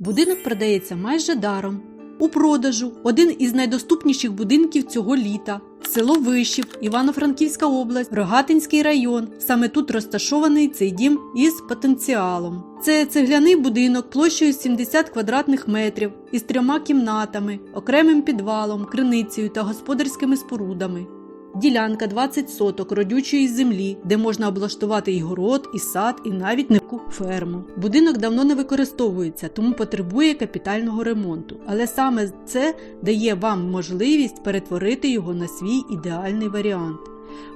Будинок продається майже даром. У продажу один із найдоступніших будинків цього літа. Село Вишів, Івано-Франківська область, Рогатинський район. Саме тут розташований цей дім із потенціалом. Це цегляний будинок площею 70 квадратних метрів із трьома кімнатами, окремим підвалом, криницею та господарськими спорудами. Ділянка 20 соток родючої землі, де можна облаштувати і город, і сад, і навіть невелику ферму. Будинок давно не використовується, тому потребує капітального ремонту. Але саме це дає вам можливість перетворити його на свій ідеальний варіант.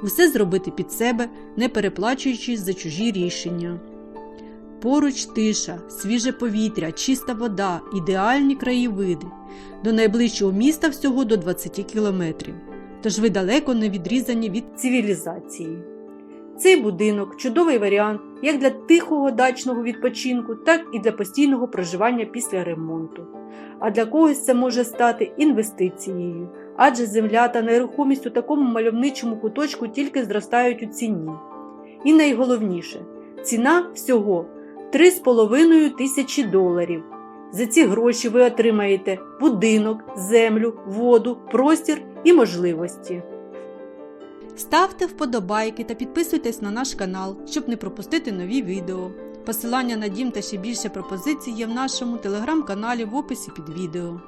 Усе зробити під себе, не переплачуючись за чужі рішення. Поруч тиша, свіже повітря, чиста вода, ідеальні краєвиди. До найближчого міста всього до 20 кілометрів тож ви далеко не відрізані від цивілізації. Цей будинок чудовий варіант як для тихого дачного відпочинку, так і для постійного проживання після ремонту. А для когось це може стати інвестицією, адже земля та нерухомість у такому мальовничому куточку тільки зростають у ціні. І найголовніше ціна всього 3,5 тисячі доларів. За ці гроші ви отримаєте будинок, землю, воду, простір і можливості. Ставте вподобайки та підписуйтесь на наш канал, щоб не пропустити нові відео. Посилання на дім та ще більше пропозицій є в нашому телеграм-каналі в описі під відео.